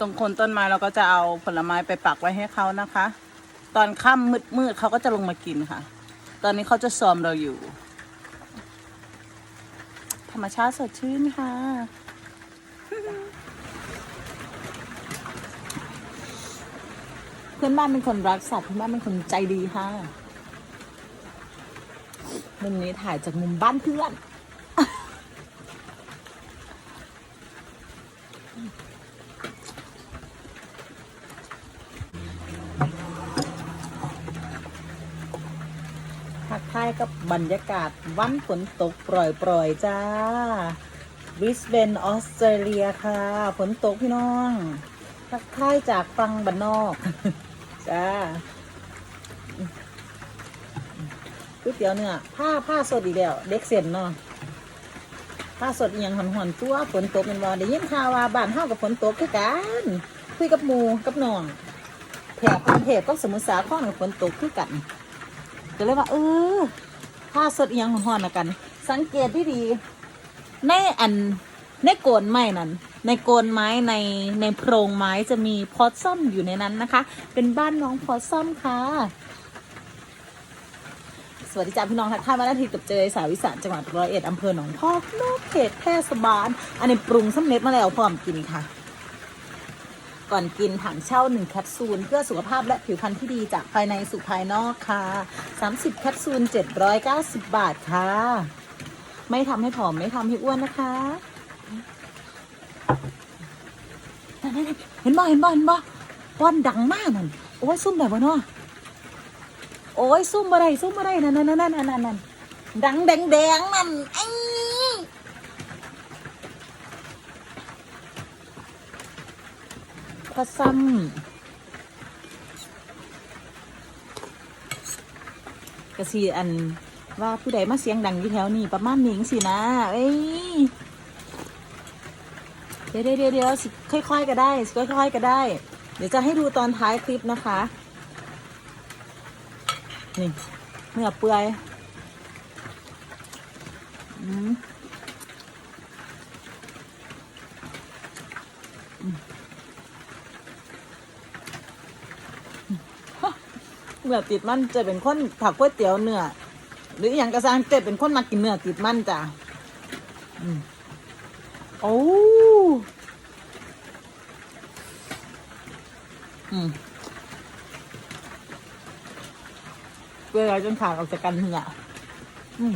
ตรงคนต้นไม้เราก็จะเอาผลไม้ไปปักไว้ให้เขานะคะ ตอนค่ำมืดๆเขาก็จะลงมากินค่ะ ตอนนี้เขาจะซ้อมเราอยู่ ธรรมชาติสดชื่นค่ะ เพื่อนบ้านเป็นคนรักสัตว์เพื่อนบ้านเป็นคนใจดีค่ะ มุมนี้ถ่ายจากมุมบ้านเพื่อนายกับบรรยากาศวันฝนตกปล่อยๆจ้าบริสเบนออสเตรเลียค่ะ ฝนตกพี่น้องทักทายจากฟังบันนอก จ้าก๋วยเตี๋ยวเนื้อผ้าผ้าสดอีกแล้ว เด็กเส้นเนาะผ้าสดอย่างหอนๆตัวฝนตกเป็นว่าได้ยินข่าวว่าบ้านเฮากับฝนตกคือกันคุยกับหมูกับน้องแถบกรุงเทพก็สมุทรสาครกับฝนตกคือกัน ก็เลยว่าเออผ้าสดอหยังหอนๆนะกัน สังเกตดีๆในอันในโกนไม้นั้น ในโกนไม้ในในโพรงไม้จะมีพอสซัมอยู่ในนั้นนะคะ เป็นบ้านน้องพอสซัมค่ะ สวัสดีจ้าพี่น้องทักทายมานาทีกับเจยสาวิสานจังหวัดร้อยเอ็ดอำเภอหนองพอกนอกเขตเทศบาล อันนี้ปรุงสำเร็จมาแล้วพร้อมกินค่ะ ก่อนกินถังเช่า 1 แคปซูล เพื่อสุขภาพและผิวพรรณที่ดีจากภายในสู่ภายนอกค่ะ 30 แคปซูล 790 บาทค่ะ ไม่ทำให้ผอมไม่ทำให้อ้วนนะคะเห็นบ่เห็นบ่เห็นบ่ป้อนดังมากนั่นโอ้ยซุ่มแบบว่าเนาะโอ้ยซุ่มอะไรซุ่มอะไรนั่นนั่นนั่นนั่นนั่นดังแดงแดงนั่นไอ้ พอซ้ำกระสีอันว่าผู้ใดมาเสียงดังอยู่แถวนี้ประมาณนี้สินะเอ้ยเดี๋ยวเดี๋ยวเดี๋ยวค่อย ๆ ก็ได้ ค่อย ๆ ก็ได้ เดี๋ยวจะให้ดูตอนท้ายคลิปนะคะ นี่เนื้อเปื่อย อืม เนื้อติดมันจะเป็นคนถักก๋วยเตี๋ยวเนื้อหรืออย่างกระซังจะเป็นคนมากินเนื้อติดมันจ้ะอืมโอ้อืมเวลาจนขาดออกจากกันเนื้ออืม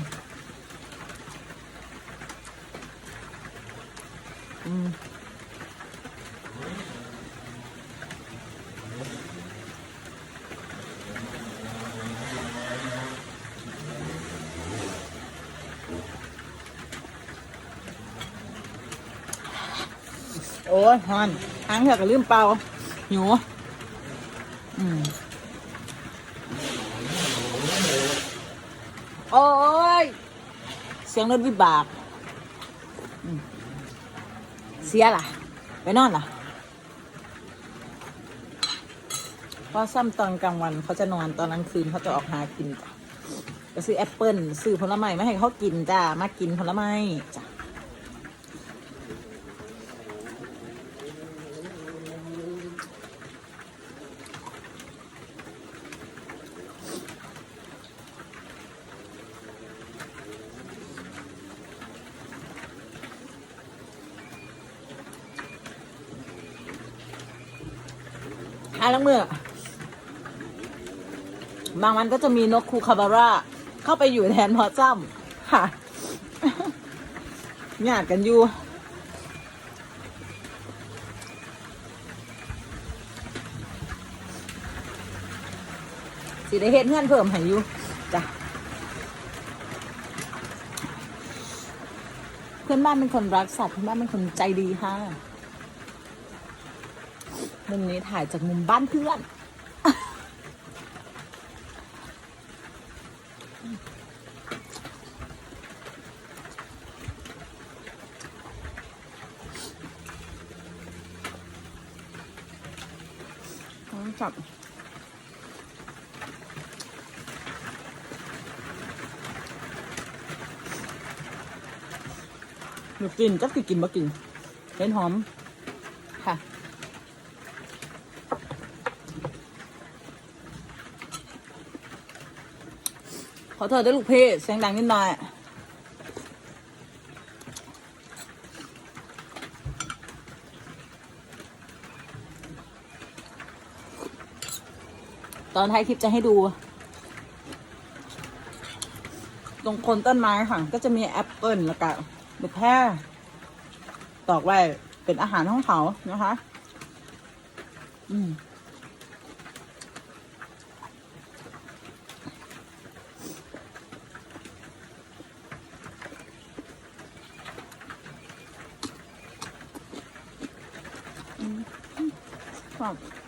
อืม โอ้ยฮอนหางเถอะก็ลืมเป่าหนูอืมโอ้ย เสียงรถวิบากอืมเสียล่ะ ไปนอนล่ะเพราะซ้ำตอนกลางวันเขาจะนอนตอนกลางคืนเขาจะออกหากินจ้ะก็ซื้อแอปเปิลซื้อผลไม้มาให้เขากินจ้ามากินผลไม้จ้ะ อะแล้วเมื่อบางวันก็จะมีนกคูคาบาร่าเข้าไปอยู่แทนพอจ้ำค่ะหยาดกันอยู่ สิได้เฮ็ดเงื่อนเพิ่มให้อยู่จ้ะเพื่อนบ้านเป็นคนรักสัตว์เพื่อนบ้านเป็นคนใจดีค่ะ มุมนี้ถ่ายจากมุมบ้านเพื่อน จับหนูกินจักกินบ่กินเห็นหอมค่ะ ขอโทษด้วยลูกพี่เสียงดังนิดหน่อยตอนท้ายคลิปจะให้ดู ตรงโคนต้นไม้ค่ะ ก็จะมีแอปเปิลแล้วก็ลูกแพรตอกไว้เป็นอาหารของเขานะคะ อืม ค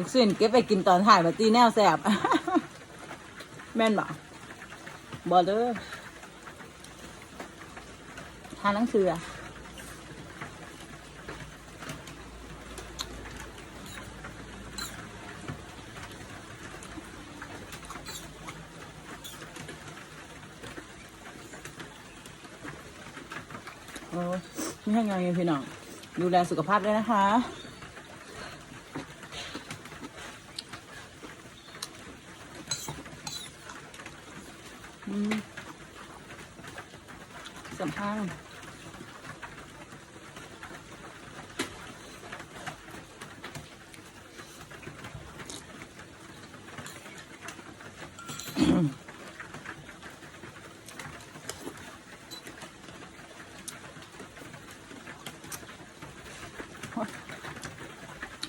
ลูกสิ้นเก็บไปกินตอนถ่ายบัตตีแนวแสบแม่นบ่บอเดอทานหนังสืออะโอ้ไม่ให้งานเงินพี่น้อง ดูแลสุขภาพด้วยนะคะ อืมสัมภาษณ์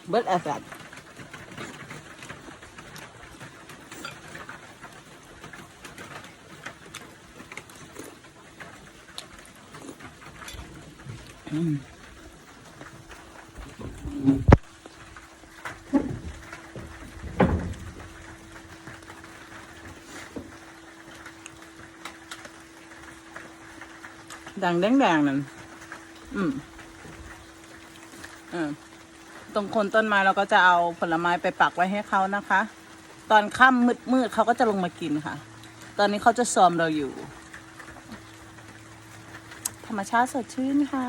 เบิร์ด แอฟแด่างแดงๆนั่น อืมเออตรงคนต้นไม้เราก็จะเอาผลไม้ไปปักไว้ให้เขานะคะ ตอนค่ำมืดๆเขาก็จะลงมากินค่ะ ตอนนี้เขาจะซ้อมเราอยู่ ธรรมชาติสดชื่นค่ะ